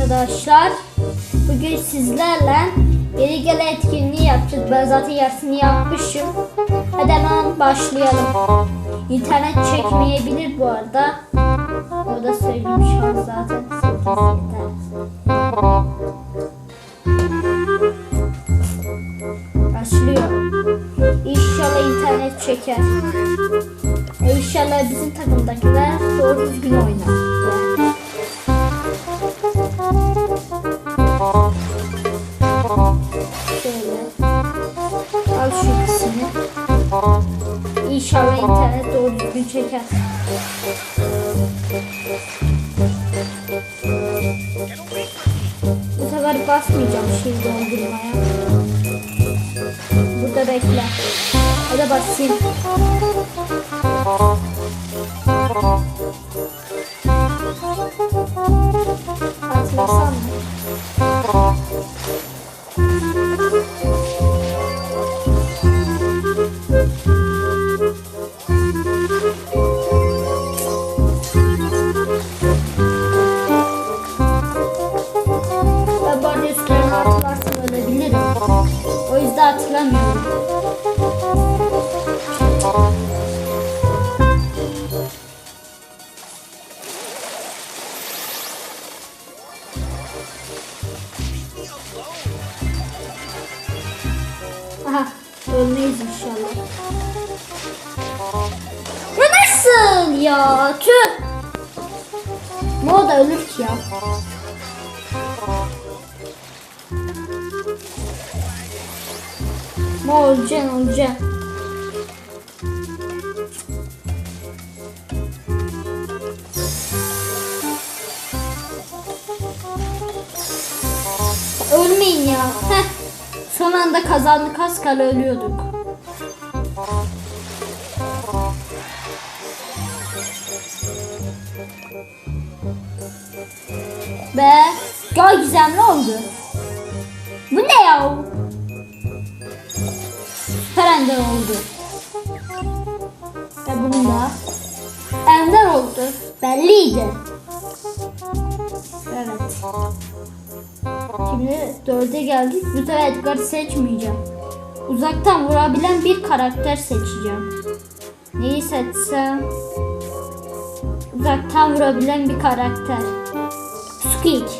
arkadaşlar. Bugün sizlerle geri gele etkinliği yapacağız. Ben zaten yarısını yapmışım. Hadi hemen başlayalım. İnternet çekmeyebilir bu arada. O da söyleyeyim şu an zaten 8 yeter. Başlıyor. İnşallah internet çeker. İnşallah bizim takımdakiler doğru düzgün oynar. İnşallah internet doğru düzgün çeker. Bu sefer basmayacağım şey doldurmaya. Burada bekle. Hadi basayım. Atlasam mı? İnşallah. Bu nasıl ya? Tüh. O da ölür ki ya. Ne olacaksın olacaksın. Ölmeyin ya. Heh. Son anda kazandık az kala ölüyorduk. Be, ya gizemli oldu. Bu ne ya? Ferender oldu. Ve bunun da Ender oldu. Belliydi. Evet. Şimdi dörde geldik. Bu sefer Edgar'ı seçmeyeceğim. Uzaktan vurabilen bir karakter seçeceğim. Neyi seçsem? Uzaktan vurabilen bir karakter. Squeak.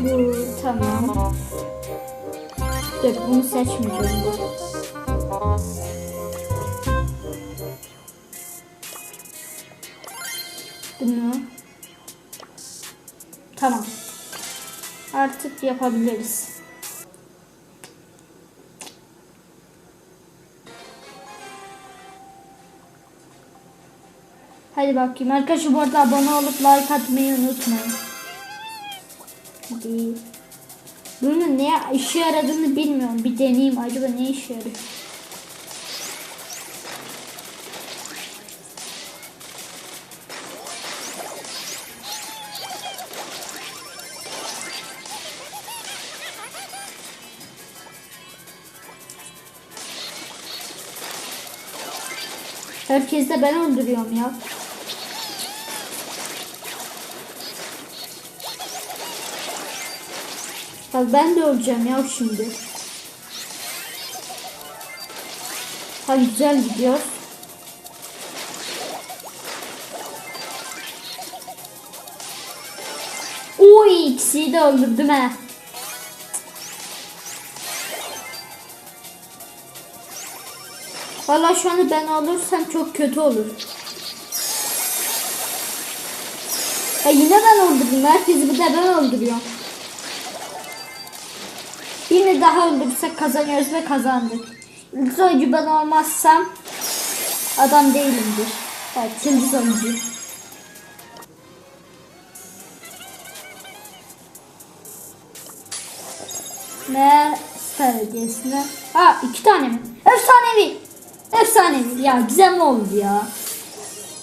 Bu tamam. Dur bunu seçmeyeceğim. Bu. Bunu. Tamam. Artık yapabiliriz. Hadi bakayım. Arkadaşlar bu arada abone olup like atmayı unutmayın. Hadi. Bunun ne işe yaradığını bilmiyorum. Bir deneyeyim acaba ne işe yarıyor. Herkes de ben öldürüyorum ya. Ben de öleceğim ya şimdi. Ha güzel gidiyor. Uy ikisini de öldürdüm he. Valla şu anda ben alırsam çok kötü olur. Ya yine ben öldürdüm. Herkesi bir de ben öldürüyorum. Birini daha öldürürsek kazanıyoruz ve kazandık. İlk oyuncu ben olmazsam adam değilimdir. Evet, yıldız oyuncu. Ve Star Hediyesi'ne. Ha iki tane mi? Efsanevi. Efsanevi. Ya güzel mi oldu ya?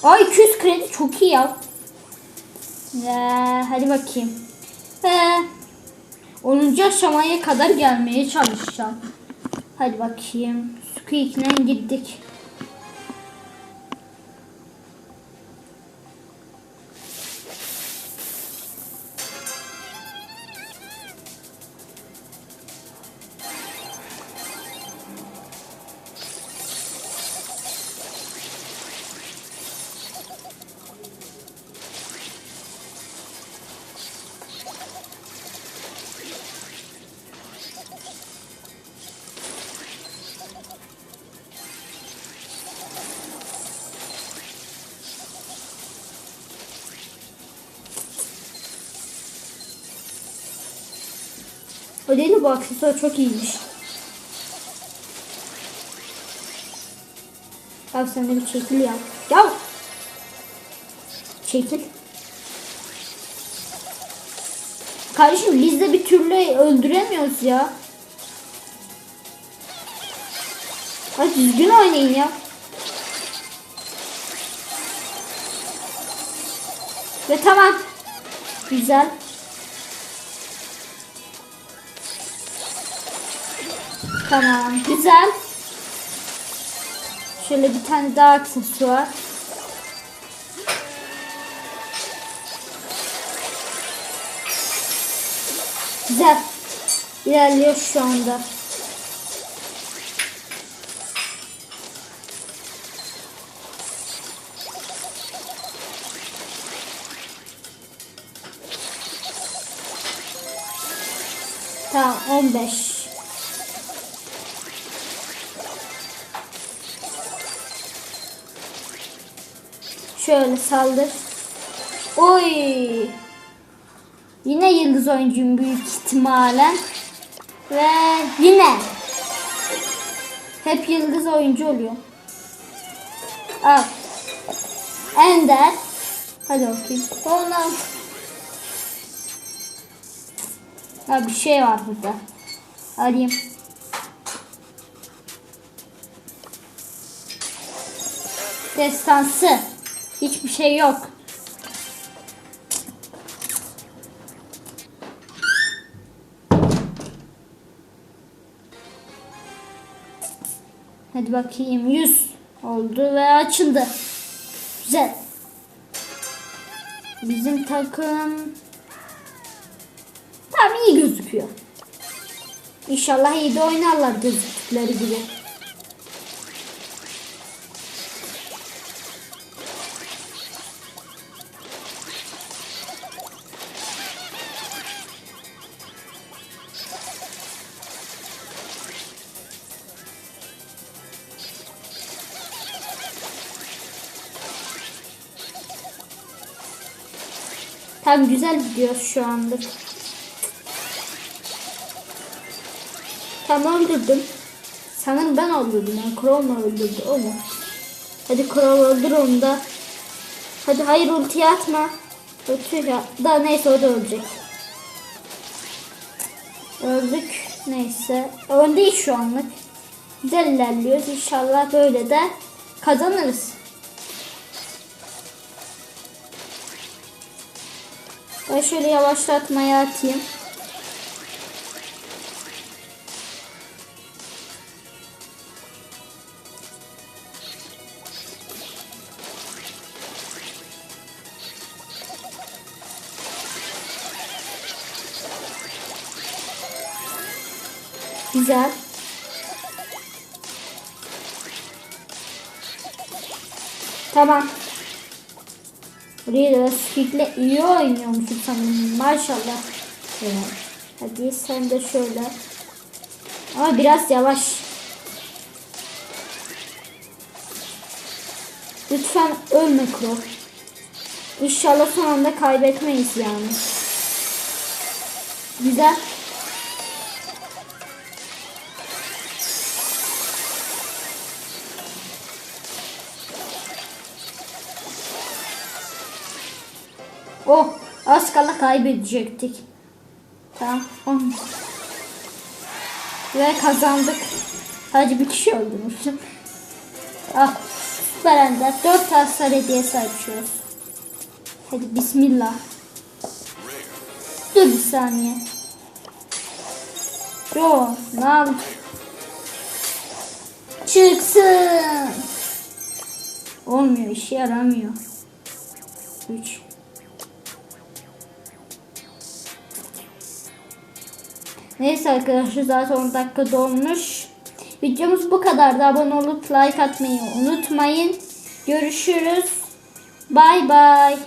Ay 200 kredi çok iyi ya. Ve hadi bakayım. Ve 10. aşamaya kadar gelmeye çalışacağım. Hadi bakayım. Squeak'le gittik. De bu aksesuar çok iyiymiş. Abi sen de bir çekil ya. Ya. Çekil. Kardeşim biz de bir türlü öldüremiyoruz ya. Hadi düzgün oynayın ya. Ve tamam. Güzel. Tamam. Güzel. Şöyle bir tane daha aksesuar. Güzel. İlerliyor şu anda. Tamam 15. Şöyle saldır. Oy. Yine yıldız oyuncuyum büyük ihtimalen. Ve yine. Hep yıldız oyuncu oluyor. Al. Ender. Hadi bakayım. Ondan. Ha bir şey var burada. Arayayım. Destansı. Hiçbir şey yok. Hadi bakayım 100 oldu ve açıldı. Güzel. Bizim takım tam iyi gözüküyor. İnşallah iyi de oynarlar gözüktükleri gibi. Tam güzel gidiyor şu anlık. Tam öldürdüm. Sanırım ben öldürdüm. Yani Crow mu öldürdü o mu? Hadi Crow öldür onu da. Hadi hayır ultiyi atma. Ulti ya. Da neyse o da ölecek. Öldük. Neyse. Öndeyiz şu anlık. Güzel ilerliyoruz. İnşallah böyle de kazanırız. Ben şöyle yavaşlatmaya atayım. Güzel. Tamam. Burayı da Skig'le iyi oynuyormuşum sanırım. Maşallah. Evet. Hadi sen de şöyle. Ama biraz yavaş. Lütfen ölme Crow. İnşallah son anda kaybetmeyiz yani. Güzel. Oh az kala kaybedecektik. Tamam. on. Ve kazandık. Sadece bir kişi öldürmüşüm. Ah süper ender. 4 hasar hediyesi açıyoruz. Hadi bismillah. Dur bir saniye. Yo ne yap? Çıksın. Olmuyor işe yaramıyor. 3 Neyse arkadaşlar zaten 10 dakika dolmuş. Videomuz bu kadardı. Abone olup like atmayı unutmayın. Görüşürüz. Bay bay.